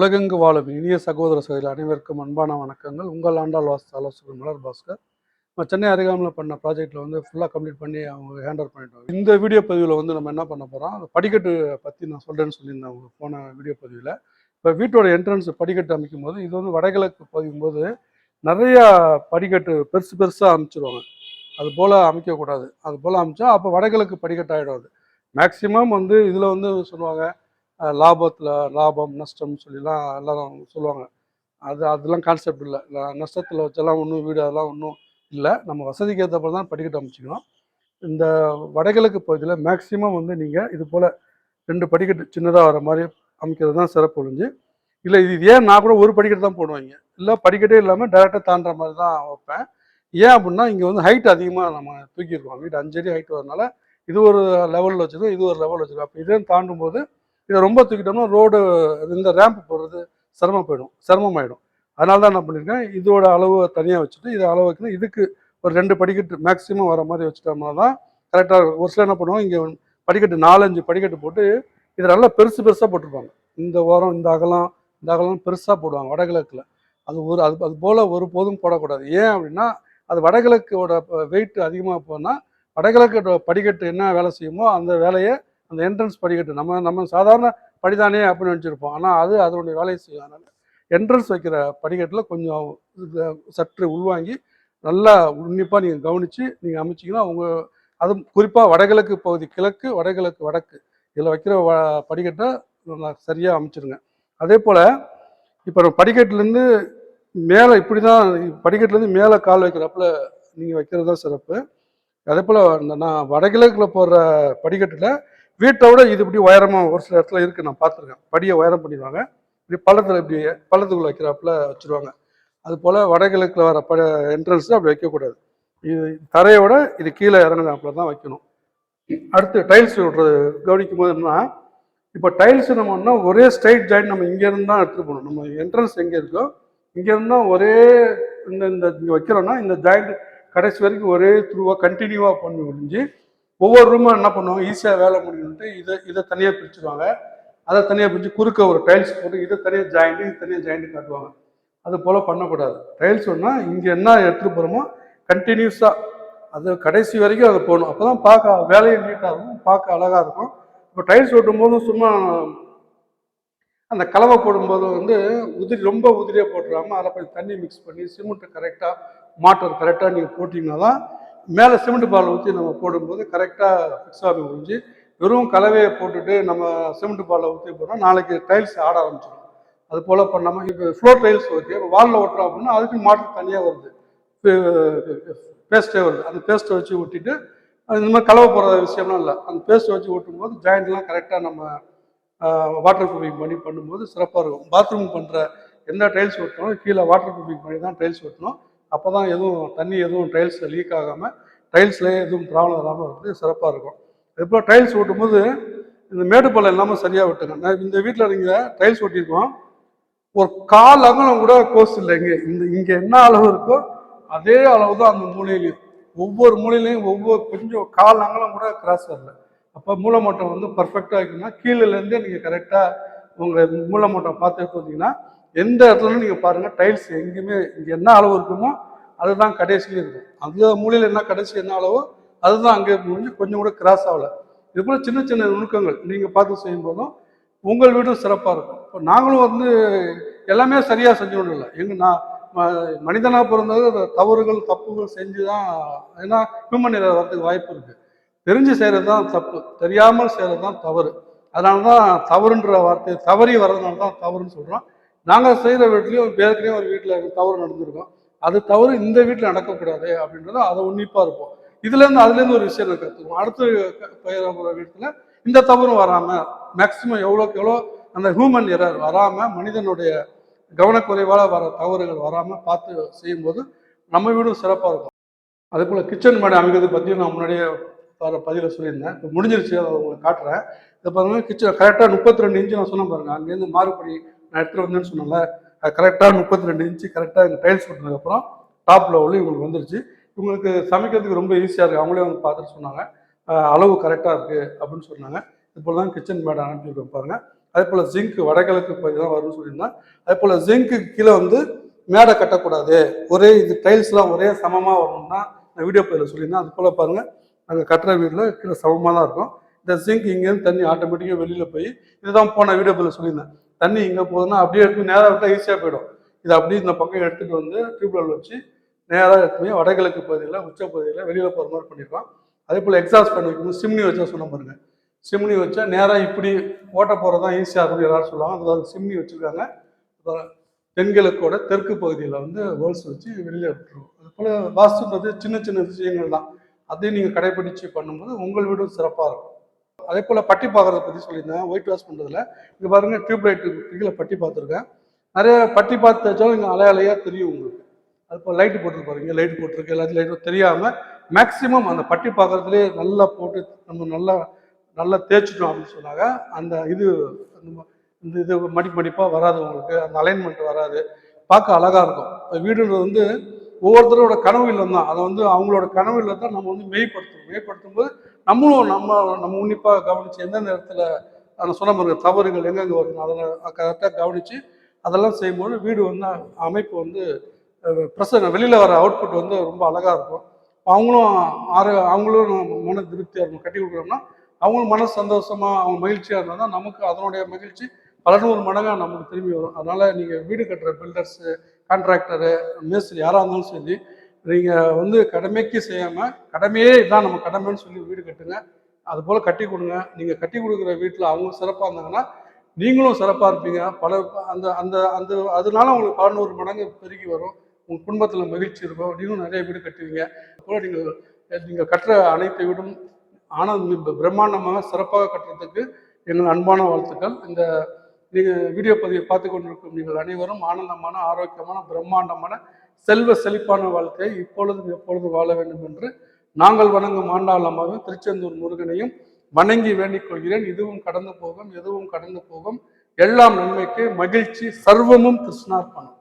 உலகெங்கு வாழும் இனிய சகோதர சகோதரி அனைவருக்கும் அன்பான வணக்கங்கள். உங்கள் ஆண்டாள் வாஸ்து ஆலோசகர் மலர் பாஸ்கர். நம்ம சென்னை அருகாமையில் பண்ண ப்ராஜெக்ட்டில் வந்து ஃபுல்லாக கம்ப்ளீட் பண்ணி அவங்க ஹேண்ட் ஓவர் பண்ணிட்டோம் இந்த வீடியோ பதிவில் வந்து நம்ம என்ன பண்ண போகிறோம் அந்த படிக்கட்டு பற்றி நான் சொல்கிறேன்னு சொல்லியிருந்தேன் அவங்க போன வீடியோ பதிவில். இப்போ வீட்டோட என்ட்ரன்ஸ் படிக்கட்டு அமைக்கும் போது இது வந்து வடகிழக்கு பதிக்கும் போது நிறையா படிக்கட்டு பெருசு பெருசாக அமைச்சிருவாங்க அது போல் அமைக்கக்கூடாது. அது போல் அமைச்சா அப்போ வடகிழக்கு படிக்கட்டு ஆகிடும் அது. மேக்சிமம் வந்து இதில் வந்து சொல்லுவாங்க லாபத்தில் லாபம் நஷ்டம் சொல்லிலாம் எல்லாம் சொல்லுவாங்க. அது அதெல்லாம் கான்செப்ட் இல்லை. நஷ்டத்தில் வச்செல்லாம் ஒன்றும் வீடு அதெல்லாம் ஒன்றும் இல்லை. நம்ம வசதிக்கு ஏற்றப்ப தான் படிக்கட்டு அமைச்சிக்கணும். இந்த வடகிழக்கு பகுதியில் மேக்சிமம் வந்து நீங்கள் இது போல் ரெண்டு படிக்கட்டு சின்னதாக வர மாதிரி அமைக்கிறது தான் சிறப்பு ஒழிஞ்சு இல்லை இது ஏன் நான் கூட ஒரு படிக்கட்டு தான் போடுவாங்க? இல்லை படிக்கட்டே இல்லாமல் டேரெக்டாக தாண்டுற மாதிரி தான் வைப்பேன். ஏன் அப்படின்னா இங்கே வந்து ஹைட் அதிகமாக நம்ம தூக்கியிருக்கோம் வீடு அஞ்சடி ஹைட் வரதுனால இது ஒரு லெவலில் வச்சுருக்கோம் இது ஒரு லெவலில் வச்சுருக்கோம். அப்போ இதே தாண்டும் போது இதை ரொம்ப தூக்கிட்டோம்னா ரோடு இந்த ரேம்ப் போடுறது சிரமம் போயிடும் சிரமமாயிடும். அதனால தான் என்ன பண்ணியிருக்கேன். இதோட அளவு தனியாக வச்சுட்டு இதை அளவு வைக்கணும் இதுக்கு ஒரு ரெண்டு படிக்கட்டு மேக்ஸிமம் வர மாதிரி வச்சுட்டோம்னா தான் கரெக்டாக ஒரு சில என்ன பண்ணுவோம் இங்கே படிக்கட்டு நாலஞ்சு படிக்கட்டு போட்டு இது நல்லா பெருசு பெருசாக போட்டிருப்பாங்க. இந்த ஓரம் இந்த அகலம் இந்த அகலம் பெருசாக போடுவாங்க வடகிழக்கில். அது ஒரு அது அது போல் ஒரு போதும் போடக்கூடாது. ஏன் அப்படின்னா அது வடகிழக்கோட வெயிட் அதிகமாக போனால் வடகிழக்கோட படிக்கட்டு என்ன வேலை செய்யுமோ அந்த வேலையை அந்த என்ட்ரன்ஸ் படிக்கட்டு நம்ம நம்ம சாதாரண படிதானே அப்படின்னு நினச்சிருப்போம். ஆனால் அது அதனுடைய வேலையை செய்யும். அதனால் என்ட்ரன்ஸ் வைக்கிற படிக்கட்டில் கொஞ்சம் சற்று உள்வாங்கி நல்லா உன்னிப்பாக நீங்கள் கவனித்து நீங்கள் அமைச்சிங்கன்னா உங்கள் அது குறிப்பாக வடகிழக்கு பகுதி கிழக்கு வடகிழக்கு வடக்கு இதில் வைக்கிற வ படிக்கட்டை சரியாக அமைச்சிருங்க. அதே போல் இப்போ படிக்கட்டுலேருந்து மேலே இப்படி தான் படிக்கட்டுலேருந்து மேலே கால் வைக்கிறப்பல நீங்கள் வைக்கிறது தான் சிறப்பு. அதே போல் இந்த நான் வடகிழக்கில் போடுற படிக்கட்டில் வீட்டை விட இது இப்படி உயரமாக ஒரு சில இடத்துல இருக்குது நான் பார்த்துருக்கேன். படியை உயரம் பண்ணிடுவாங்க. இப்படி பள்ளத்தில் இப்படி பள்ளத்துக்குள்ளே வைக்கிறாப்புல வச்சுருவாங்க. அது போல் வடகிழக்கில் வர ப என்ட்ரன்ஸ் அப்படி வைக்கக்கூடாது. இது தரையை விட இது கீழே இறங்குறாப்புல தான் வைக்கணும். அடுத்து டைல்ஸ் விடுறது கவனிக்கும் போது என்னன்னா இப்போ டைல்ஸ் நம்ம என்ன ஒரே ஸ்ட்ரைட் ஜாயிண்ட் நம்ம இங்கேருந்து தான் எடுத்துகிட்டு போகணும். நம்ம என்ட்ரன்ஸ் எங்கே இருக்கோ இங்கேருந்து தான் ஒரே இந்த இந்த இங்கே வைக்கிறோன்னா இந்த ஜாயிண்ட் கடைசி வரைக்கும் ஒரே த்ரூவாக கண்டினியூவாக பண்ணி முடிஞ்சு ஒவ்வொரு ரூமும் என்ன பண்ணுவாங்க? ஈஸியாக வேலை முடியும்ட்டு இதை இதை தனியாக பிரிச்சுருவாங்க. அதை தனியாக பிரித்து குறுக்க ஒரு டைல்ஸ் போட்டு இதை தனியாக ஜாயிண்ட்டு இது தனியாக ஜாயிண்ட்டு காட்டுவாங்க. அது போல் பண்ணக்கூடாது. டைல்ஸ் ஒன்றா இங்கே என்ன எடுத்துகிட்டு போகிறோமோ கண்டினியூஸாக அது கடைசி வரைக்கும் அதை போகணும். அப்போ தான் பார்க்க வேலையும் நீட்டாக இருக்கும் பார்க்க அழகாக இருக்கும். இப்போ டைல்ஸ் ஓட்டும் போதும் சும்மா அந்த கலவை போடும்போது வந்து உதிரி ரொம்ப உதிரியாக போட்டுடாமல் அதில் கொஞ்சம் தண்ணி மிக்ஸ் பண்ணி சிமெண்ட்டை கரெக்டாக மாட்டர் கரெக்டாக நீங்கள் போட்டிங்கன்னா தான் மேலே சிமெண்ட் பால் ஊற்றி நம்ம போடும்போது கரெக்டாக ஃபிக்ஸ் ஆகி முடிஞ்சு வெறும் கலவையை போட்டுட்டு நம்ம சிமெண்ட் பாலை ஊற்றி போனால் நாளைக்கு டைல்ஸ் ஆட ஆரம்பிச்சிடும். அது போல் பண்ணாமல் இப்போ ஃப்ளோர் டைல்ஸ் ஓகே இப்போ வாலில் ஓட்டுறோம் அப்படின்னா அதுக்கு மாற்று தனியாக வருது. பேஸ்ட்டே வருது. அந்த பேஸ்ட்டை வச்சு ஊட்டிட்டு அது இந்த மாதிரி கலவை போடுற விஷயம்லாம் இல்லை. அந்த பேஸ்ட்டை வச்சு ஓட்டும்போது ஜாயிண்ட்லாம் கரெக்டாக நம்ம வாட்டர் ப்ரூஃபிங் பண்ணி பண்ணும்போது சிறப்பாக இருக்கும். பாத்ரூம் பண்ணுற எந்த டைல்ஸ் ஒட்டணும் கீழே வாட்டர் ப்ரூஃபிங் பண்ணி தான் டைல்ஸ் ஒட்டணும். அப்போ தான் எதுவும் தண்ணி எதுவும் டைல்ஸில் லீக் ஆகாமல் டைல்ஸ்லேயே எதுவும் ப்ராப்ளம் வராமல் வந்து சிறப்பாக இருக்கும். அதுபோல் டைல்ஸ் ஓட்டும்போது இந்த மேடுப்பள்ளம் இல்லாமல் சரியாக விட்டுங்க நான் இந்த வீட்டில் நீங்கள் டைல்ஸ் ஒட்டியிருக்கோம் ஒரு கால் அங்கலம் கூட கோர்ஸ் இல்லை இங்கே. இந்த இங்கே என்ன அளவு இருக்கோ அதே அளவு தான் அந்த மூலையிலையும். ஒவ்வொரு மூலையிலையும் ஒவ்வொரு கொஞ்சம் கால் அங்கலம் கூட கிராஸ் வரல. அப்போ மூலமட்டம் வந்து பர்ஃபெக்டாக இருக்குன்னா கீழேருந்தே நீங்கள் கரெக்டாக உங்கள் மூலமட்டம் பார்த்து வந்தீங்கன்னா எந்த இடத்துல நீங்கள் பாருங்கள் டைல்ஸ் எங்கேயுமே இங்கே என்ன அளவு இருக்குமோ அதுதான் கடைசியில் இருக்கும். அந்த மூலையில் என்ன கடைசி என்ன அளவோ அதுதான் அங்கே முடிஞ்சு கொஞ்சம் கூட கிராஸ் ஆகலை. இது போல் சின்ன சின்ன நுணுக்கங்கள் நீங்கள் பார்த்து செய்யும் போதும் உங்கள் வீடும் சிறப்பாக இருக்கும். இப்போ நாங்களும் வந்து எல்லாமே சரியாக செஞ்சோம் இல்லை. எங்கள் நான் மனிதனாக பிறந்தது தவறுகள் தப்புகள் செஞ்சு தான் ஏன்னா ஹியூமன் இதை வரதுக்கு வாய்ப்பு இருக்குது தெரிஞ்சு செய்கிறது தான் தப்பு. தெரியாமல் செய்கிறது தான் தவறு. அதனால தான் தவறுன்ற வார்த்தை தவறி வர்றதுனால தான் தவறுன்னு சொல்கிறோம் நாங்கள் செய்கிற வீட்லேயும் ஏற்கனவே ஒரு வீட்டில் தவறு நடந்திருக்கோம். அது தவறு இந்த வீட்டில் நடக்கக்கூடாது அப்படின்றத அதை உன்னிப்பாக இருப்போம். இதுலேருந்து அதுலேருந்து ஒரு விஷயம் கற்றுக்குவோம் அடுத்து பயிர போகிற வீட்டில் இந்த தவறும் வராமல் மேக்சிமம் எவ்வளோக்கு எவ்வளோ அந்த ஹியூமன் எரர் வராமல் மனிதனுடைய கவனக்குறைவால் வர தவறுகள் வராமல் பார்த்து செய்யும்போது நம்ம வீடும் சிறப்பாக இருக்கும். அதே போல் கிச்சன் மேடை அமைக்கிறது பற்றியும் நான் முன்னாடியே வர பதிவில் சொல்லியிருந்தேன். இப்போ முடிஞ்சிருச்சு அதை உங்களுக்கு காட்டுறேன். இதை பாருங்கள் கிச்சன் கரெக்டாக முப்பத்தி ரெண்டு இன்ச்சு நான் சொன்ன பாருங்கள் அங்கேருந்து மாறுபடி நான் எடுத்துகிட்டு வந்தேன்னு சொன்னல கரெக்டாக முப்பத்தி ரெண்டு இன்ச்சு கரெக்டாக இந்த டைல்ஸ் போட்டதுக்கப்புறம் டாப் லெவலில் இவங்களுக்கு வந்துருச்சு. இவங்களுக்கு சமைக்கிறதுக்கு ரொம்ப ஈஸியாக இருக்குது அவங்களே வந்து பார்த்துட்டு சொன்னாங்க. அளவு கரெக்டாக இருக்குது அப்படின்னு சொன்னாங்க. இப்போ தான் கிச்சன் மேடை அனுப்பிச்சிருக்கோம் பாருங்கள் அதே போல் ஜிங்க் வடகிழக்கு பகுதி தான் வரும்னு சொல்லியிருந்தேன். அதே போல் ஜிங்க்கு கீழே வந்து மேடை கட்டக்கூடாது. ஒரே இது டைல்ஸ்லாம் ஒரே சமமாக வரணும்னா நான் வீடியோ பதிவில் சொல்லியிருந்தேன். அது போல் பாருங்கள் நாங்கள் கட்டுற வீட்டில் கீழே சமமாக தான் இருக்கும். இந்த ஜிங்க் இங்கேருந்து தண்ணி ஆட்டோமேட்டிக்காக வெளியில் போய் இதுதான் போன வீடியோ பதில் சொல்லியிருந்தேன். தண்ணி இங்கே போகுதுன்னா அப்படியே எடுத்து நேராக விட்டால் ஈஸியாக போயிடும். இது அப்படியே இந்த பக்கம் எடுத்துகிட்டு வந்து டியூப்வெல் வச்சு நேராக எடுத்துமே வடகிழக்கு பகுதியில் உச்ச பகுதியில் வெளியில் போகிற மாதிரி பண்ணியிருக்கோம் அதே போல் எக்ஸாஸ்ட் பண்ணி வைக்கணும் சிம்னி வச்சா சொன்ன பாருங்க. சிம்னி வச்சா நேராக இப்படி ஓட்ட போகிறது தான் ஈஸியாக இருக்கும் எல்லாரும் சொல்லுவாங்க. அதாவது சிம்னி வச்சுருக்காங்க. தென்கிழக்கோட தெற்கு பகுதியில் வந்து வேர்ல்ஸ் வச்சு வெளியில் விட்டுருவோம் அது போல் வாஸ்துன்றது சின்ன சின்ன விஷயங்கள் தான். அதையும் நீங்கள் கடைபிடிச்சு பண்ணும்போது உங்கள் வீடும் சிறப்பாக இருக்கும். அதே போல் பட்டி பார்க்குறத பற்றி சொல்லியிருந்தேன். ஒயிட் வாஷ் பண்ணுறதுல இங்கே பாருங்கள் டியூப்லைட் கீழே பட்டி பார்த்துருக்கேன். நிறைய பட்டி பார்த்து வச்சாலும் இங்கே அலையலையாக தெரியும் உங்களுக்கு. அது இப்போ லைட்டு போட்டு பாருங்க லைட் போட்டிருக்கு. எல்லாத்தையும் லைட்டும் தெரியாமல் மேக்ஸிமம் அந்த பட்டி பார்க்குறதுலேயே நல்லா போட்டு நம்ம நல்லா நல்லா தேய்ச்சிட்டோம் அப்படின்னு சொன்னாங்க. அந்த இது அந்த இந்த இது மடிப்பு மடிப்பாக வராது உங்களுக்கு. அந்த அலைன்மெண்ட் வராது. பார்க்க அழகாக இருக்கும். வீடுன்றது வந்து ஒவ்வொருத்தரோட கனவு இல்லம் தான் அதை வந்து அவங்களோட கனவு இல்லை தான் நம்ம வந்து மெய்ப்படுத்தணும் மெய்ப்படுத்தும் போது நம்மளும் நம்ம நம்ம உன்னிப்பாக கவனித்து எந்தெந்த இடத்துல அந்த சொன்ன பாருங்க தவறுகள் எங்கெங்கே வருது அதெல்லாம் கரெக்டாக கவனித்து அதெல்லாம் செய்யும்போது வீடு வந்து அமைப்பு வந்து ப்ரெசன் வெளியில் வர அவுட்புட் வந்து ரொம்ப அழகாக இருக்கும். அவங்களும் ஆறு அவங்களும் மன திருப்தியாக இருக்கும். கட்டி கொடுக்குறோம்னா அவங்களும் மன சந்தோஷமாக அவங்க மகிழ்ச்சியாக இருந்தால் தான் நமக்கு அதனுடைய மகிழ்ச்சி பல நூறு மடங்காக நமக்கு திரும்பி வரும். அதனால் நீங்கள் வீடு கட்டுற பில்டர்ஸு கான்ட்ராக்டரு மேஸ்திரி யாராக இருந்தாலும் சரி நீங்கள் வந்து கடமைக்கு செய்யாமல் கடமையே இதான் நம்ம கடமைன்னு சொல்லி வீடு கட்டுங்க. அது போல் கட்டி கொடுங்க. நீங்கள் கட்டி கொடுக்குற வீட்டில் அவங்க சிறப்பாக இருந்தாங்கன்னா நீங்களும் சிறப்பாக இருப்பீங்க. பல அந்த அந்த அந்த அதனால உங்களுக்கு பல நூறு மடங்கு பெருகி வரும். உங்கள் குடும்பத்தில் மகிழ்ச்சி இருக்கும். நீங்களும் நிறைய வீடு கட்டுவீங்க. போல் நீங்கள் நீங்கள் கட்டுற அனைத்து வீடும் ஆனந்த பிரம்மாண்டமாக சிறப்பாக கட்டுறதுக்கு எங்கள் அன்பான வாழ்த்துக்கள். இந்த நீங்கள் வீடியோ பதிவை பார்த்து கொண்டிருக்கும் நீங்கள் அனைவரும் ஆனந்தமான ஆரோக்கியமான பிரம்மாண்டமான செல்வ செழிப்பான வாழ்க்கையை இப்பொழுதும் எப்பொழுது வாழ வேண்டும் என்று நாங்கள் வணங்கும் ஆண்டாளமாகவும் திருச்செந்தூர் முருகனையும் வணங்கி வேண்டிக் கொள்கிறேன். இதுவும் கடந்து போகும் எதுவும் கடந்து போகும். எல்லாம் நன்மைக்கு மகிழ்ச்சி சர்வமும் கிருஷ்ணார்ப்பணம்.